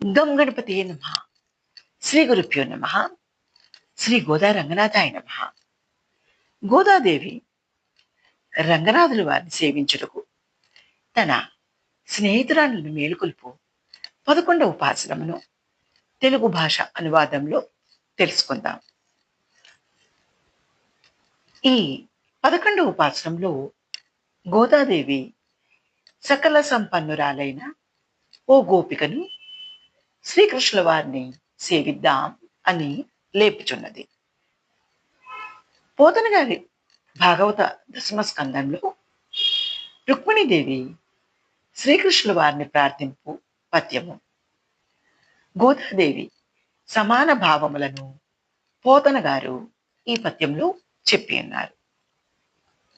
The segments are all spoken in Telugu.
గం గణపతి నమ శ్రీ గురుభ్యో నమ శ్రీ గోదా రంగనాథాయ నమ గోదాదేవి రంగనాథుల వారిని సేవించుటకు తన స్నేహితురాలను మేలుకొల్పు పదకొండవ ఉపాసనమును తెలుగు భాష అనువాదంలో తెలుసుకుందాం. ఈ పదకొండవ ఉపాసనంలో గోదాదేవి సకల సంపన్నురాలైన ఓ గోపికను శ్రీకృష్ణుల వారిని సేవిద్దాం అని లేపుచున్నది. పోతన గారి భాగవత దశమ స్కందంలో రుక్మిణీదేవి శ్రీకృష్ణుల వారిని ప్రార్థింపు పద్యము. గోదాదేవి సమాన భావములను పోతన గారు ఈ పద్యంలో చెప్పి ఉన్నారు.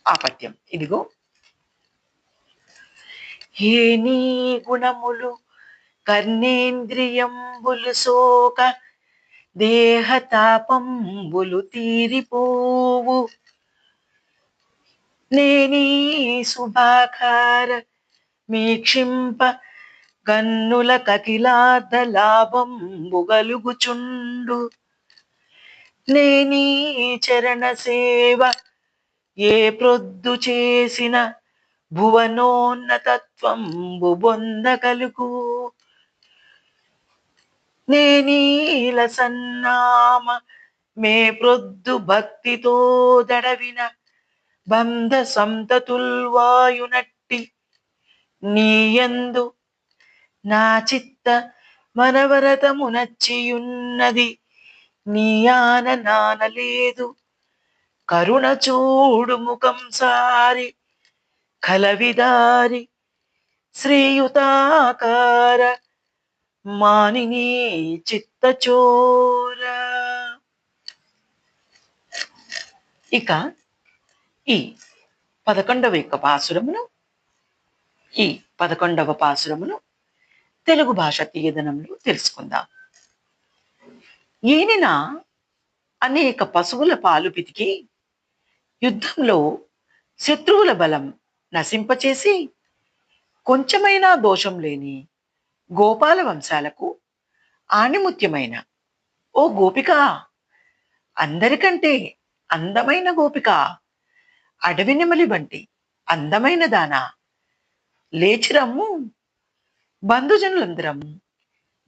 ఆ పద్యం ఇదిగో. ఏ నీ గుణములు కర్ణేంద్రియంబులు సోక దేహతాపంబులు తీరిపోవు. నేనీ శుభాకార మీక్షింప కన్నుల కకిలార్థ లాభం బుగలుగుచుండు నేనీ చరణ సేవ ఏ ప్రొద్దు చేసిన భువనోన్నతత్వం బొంద కలుగు. నేనీల సన్నామ మే ప్రొద్దు భక్తితో దడవిన బంధ సంతతుల్వాయునట్టి నీయందు నా చిత్త మనవరతమునచ్చియున్నది నీయాన నానలేదు కరుణ చూడు ముఖం సారి కలవిదారి శ్రీయుతాకార మానిని చిత్తచోర. ఇక ఈ పదకొండవ యొక్క పాసురమును ఈ పదకొండవ పాసురమును తెలుగు భాష తీయదనంలో తెలుసుకుందాం. ఈయన అనేక పశువుల పాలు పితికి యుద్ధంలో శత్రువుల బలం నశింపచేసి కొంచెమైనా దోషం లేని గోపాల వంశాలకు ఆణిముత్యమైన. ఓ గోపిక అందరికంటే అందమైన గోపిక అడవి నెమలి వంటి అందమైన దానా. లేచిరమ్ము బంధుజనులందరం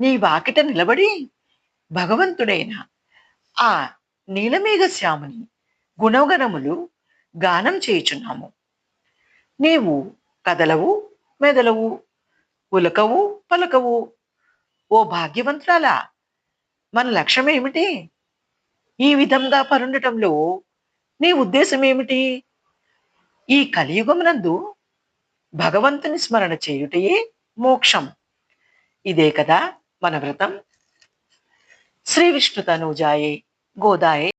నీ వాకిట నిలబడి భగవంతుడైన ఆ నీలమేఘ శ్యాముని గుణగణములు గానం చేయుచున్నాము. నీవు కదలవు మెదలవు ఉలకవు పలకవు. ఓ భాగ్యవంతురాలా మన లక్ష్యం ఏమిటి ఈ విధంగా పరుండటంలో నీ ఉద్దేశం ఏమిటి ఈ కలియుగమునందు భగవంతుని స్మరణ చేయుటయే మోక్షం. ఇదే కదా మన వ్రతం. శ్రీ విష్ణు తనూజాయే గోదాయే.